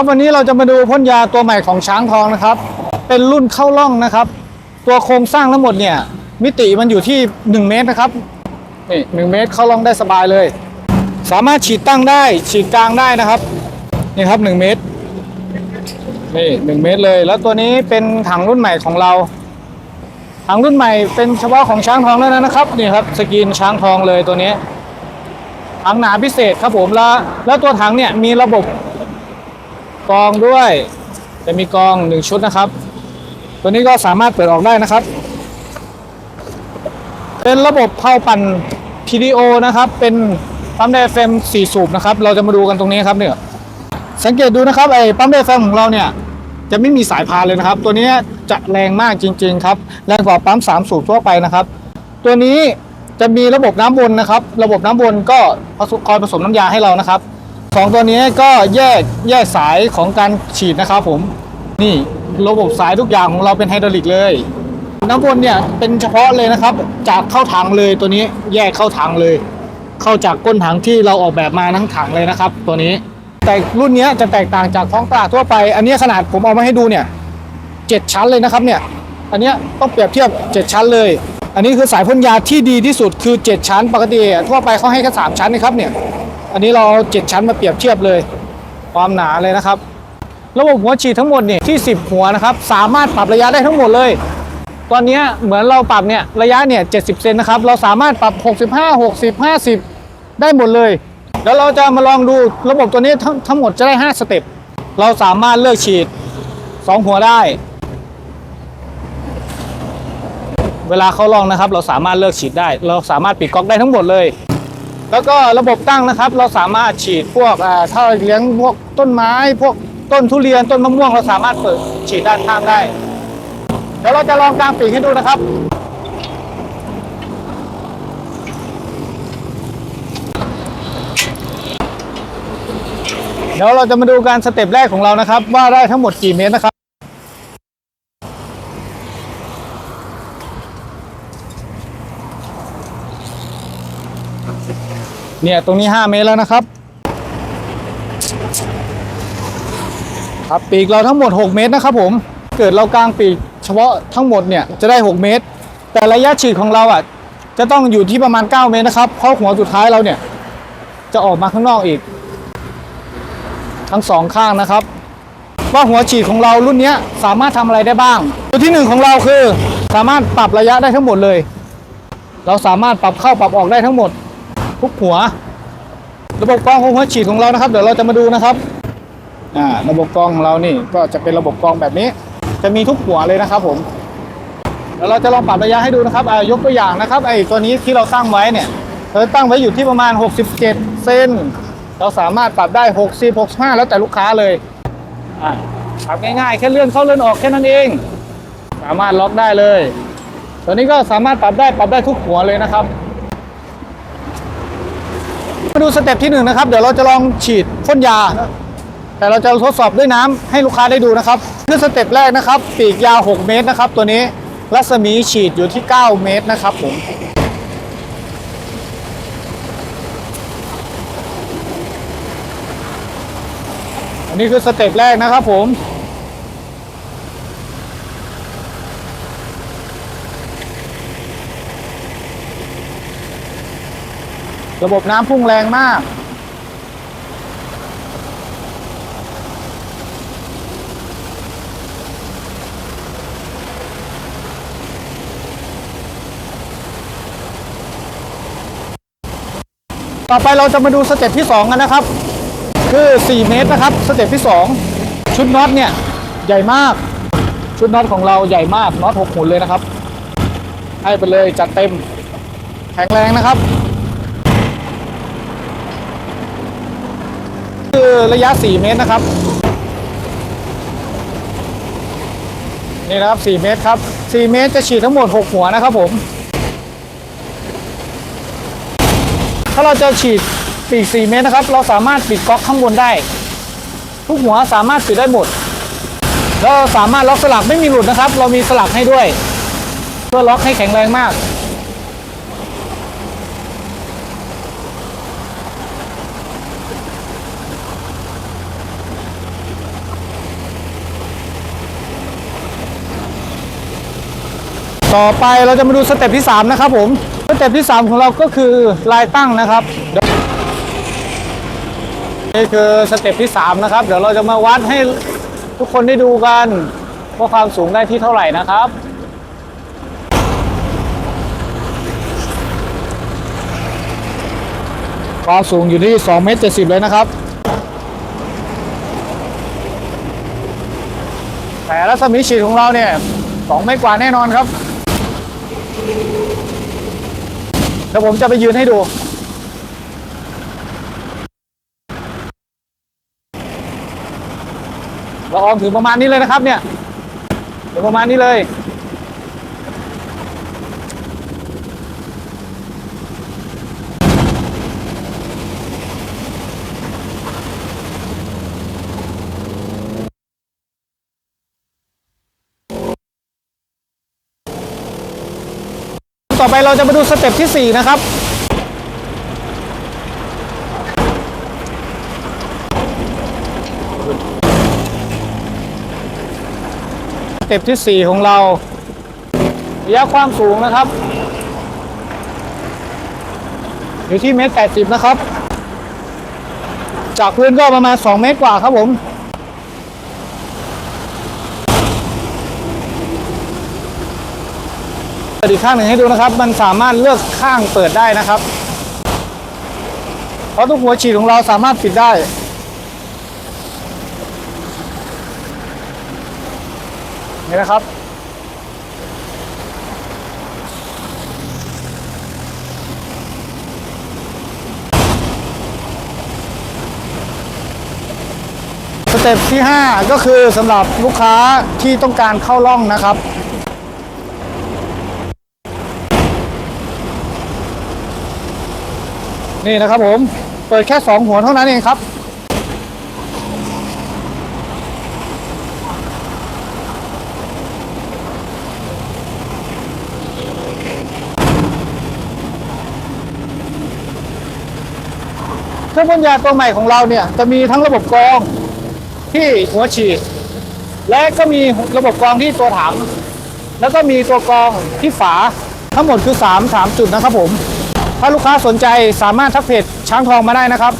ครับวันนี้เราจะมาดูพ่นยาตัวใหม่ของช้างทองนะครับ เป็นรุ่นเข้าล่องนะครับ ตัวโครงสร้างทั้งหมดเนี่ย มิติมันอยู่ที่ 1 เมตรนะครับนี่หเมตรเข้าล่องได้สบายเลย สามารถฉีดตั้งได้ฉีดกลางได้นะครับนี่ครับ 1 เมตรนี่1เมตรเลย แล้วตัวนี้เป็นถังรุ่นใหม่ของเรา ถังรุ่นใหม่เป็นเฉพาะของช้างทองแล้วนะครับนี่ครับสกรีนช้างทองเลยตัวนี้ถังหนาพิเศษครับผมแล้วแล้วตัวถังเนี่ยมีระบบ กองด้วย จะมีกองหนึ่งชุดนะครับ ตัวนี้ก็สามารถเปิดออกได้นะครับ เป็นระบบเพาปั่น PDO นะครับ เป็นปั๊มไดอะแฟม4สูบนะครับ เราจะมาดูกันตรงนี้ครับเนี่ย สังเกตดูนะครับไอ้ปั๊มไดอะแฟมของเราเนี่ยจะไม่มีสายพานเลยนะครับ ตัวนี้จะแรงมากจริง ๆ ครับ แรงกว่าปั๊ม 3 สูบทั่วไปนะครับ ตัวนี้จะมีระบบน้ำวนนะครับ ระบบน้ำวนก็คอยผสมน้ำยาให้เรานะครับ สองตัวนี้ก็แยกแยกสายของการฉีดนะครับผมนี่ระบบสายทุกอย่างของเราเป็นไฮดรอลิกเลย น้ำวนเนี่ยเป็นเฉพาะเลยนะครับ จากเข้าถังเลยตัวนี้แยกเข้าถังเลย เข้าจากก้นถังที่เราออกแบบมาทั้งถังเลยนะครับ ตัวนี้ แต่รุ่นนี้จะแตกต่างจากท้องตลาดทั่วไป อันนี้ขนาดผมเอามาให้ดูเนี่ยเจ็ดชั้นเลยนะครับเนี่ยอันนี้ต้องเปรียบเทียบเจ็ดชั้นเลย อันนี้คือสายพ่นยาที่ดีที่สุดคือ 7 ชั้น ปกติทั่วไปเขาให้แค่สามชั้นนะครับเนี่ย อันนี้เราเอา7ชั้นมาเปรียบเทียบเลย ความหนาเลยนะครับ ระบบหัวฉีดทั้งหมดเนี่ยที่ 10 หัวนะครับ สามารถปรับระยะได้ทั้งหมดเลย ตอนนี้เหมือนเราปรับเนี่ยระยะเนี่ย70เซนนะครับเราสามารถปรับ 65 60 50 ได้หมดเลย แล้วเราจะมาลองดูระบบตัวนี้ทั้งทั้งหมดจะได้ 5 สเต็ปเราสามารถเลือกฉีด 2 หัวได้ เวลาเขาลองนะครับ เราสามารถเลือกฉีดได้ เราสามารถปิดก๊อกได้ทั้งหมดเลย แล้วก็ระบบตั้งนะครับ เราสามารถฉีดพวกถ้าเราเลี้ยงพวกต้นไม้ พวกต้นทุเรียนต้นมะม่วงเราสามารถเปิดฉีดด้านข้างได้ เดี๋ยวเราจะลองกลางปีกให้ดูนะครับเดี๋ยวเราจะมาดูการสเต็ปแรกของเรานะครับ ว่าได้ทั้งหมดกี่เมตรนะครับ เนี่ยตรงนี้ 5 เมตรแล้วนะครับ ครับปีกเราทั้งหมด 6 เมตรนะครับผมเกิดเรากลางปีกเฉพาะทั้งหมดเนี่ยจะได้ 6 เมตร แต่ระยะฉีดของเราอะจะต้องอยู่ที่ประมาณ 9 เมตรนะครับเพราะหัวสุดท้ายเราเนี่ยจะออกมาข้างนอกอีก ทั้งสองข้างนะครับ ว่าหัวฉีดของเรารุ่นนี้สามารถทำอะไรได้บ้าง ตัวที่หนึ่งของเราคือ สามารถปรับระยะได้ทั้งหมดเลย เราสามารถปรับเข้าปรับออกได้ทั้งหมด ทุกหัว ระบบกรองของหัวฉีดของเรานะครับ เดี๋ยวเราจะมาดูนะครับอ่าระบบกรองของเรานี่ก็จะเป็นระบบกรองแบบนี้ จะมีทุกหัวเลยนะครับ ผมแล้วเราจะลองปรับระยะให้ดูนะครับอ่ายกตัวอย่างนะครับไอ้ตัวนี้ที่เราตั้งไว้เนี่ยเราตั้งไว้อยู่ที่ประมาณ 67 เซนเราสามารถปรับได้ 60 65 แล้วแต่ลูกค้าเลยอ่าปรับง่ายๆแค่เลื่อนเข้าเลื่อนออกแค่นั้นเอง สามารถล็อกได้เลย ตัวนี้ก็สามารถปรับได้ปรับได้ทุกหัวเลยนะครับ มาดูสเต็ปที่หนึ่งนะครับ เดี๋ยวเราจะลองฉีดพ่นยา แต่เราจะทดสอบด้วยน้ำให้ลูกค้าได้ดูนะครับคือสเต็ปแรกนะครับ ปีกยาว 6 เมตรนะครับ ตัวนี้รัศมีฉีดอยู่ที่ 9 เมตรนะครับผมอันนี้คือสเต็ปแรกนะครับผม ระบบน้ำพุ่งแรงมาก ต่อไปเราจะมาดูสเต็ปที่ 2 กันนะครับ คือ 4 เมตรนะครับ สเต็ปที่ 2 ชุดน็อตเนี่ย ใหญ่มาก ชุดน็อตของเราใหญ่มากน็อตหกหุ่นเลยนะครับ ให้ไปเลยจัดเต็ม แข็งแรงนะครับ คือระยะ 4 เมตรนะครับ นี่นะครับ 4 เมตรครับ 4 เมตรจะฉีดทั้งหมด 6 หัวนะครับผม ถ้าเราจะฉีดปีก 4 เมตรนะครับ เราสามารถปิดก๊อกข้างบนได้ ทุกหัวสามารถปิดได้หมด แล้วเราสามารถล็อกสลักไม่มีหลุดนะครับ เรามีสลักให้ด้วย เพื่อล็อกให้แข็งแรงมาก ต่อไปเราจะมาดูสเต็ปที่ 3 นะครับผม สเต็ปที่ 3 ของเราก็คือลายตั้งนะครับนี่คือสเต็ปที่ 3 นะครับ เดี๋ยวเราจะมาวัดให้ทุกคนได้ดูกันว่าความสูงได้ที่เท่าไหร่นะครับความสูงอยู่ที่2เมตร70 เลยนะครับ แต่รัศมีฉีดของเราเนี่ย2เมตรกว่าแน่นอนครับ เดี๋ยวผมจะไปยืนให้ดู ละอองถึงประมาณนี้เลยนะครับเนี่ย ถึงประมาณนี้เลย ต่อไปเราจะมาดูสเต็ปที่ 4 นะครับ สเต็ปที่ 4 ของเราระยะความสูงนะครับ อยู่ที่เมตรแปดสิบนะครับ จากพื้นก็ประมาณ 2 เมตรกว่าครับผม เปิดอีกข้างหนึ่งให้ดูนะครับ มันสามารถเลือกข้างเปิดได้นะครับ เพราะทุกหัวฉีดของเราสามารถปิดได้ นี่นะครับ สเต็ปที่ 5 ก็คือสำหรับลูกค้าที่ต้องการเข้าร่องนะครับ นี่นะครับผม เปิดแค่ 2 หัวเท่านั้นเองครับ เครื่องพ่นยาตัวใหม่ของเราเนี่ย จะมีทั้งระบบกรองที่หัวฉีด และก็มีระบบกรองที่ตัวถัง แล้วก็มีตัวกรองที่ฝาทั้งหมดคือ 3 3 จุดนะครับผม ถ้าลูกค้าสนใจสามารถทักเพจช้างทองมาได้นะครับ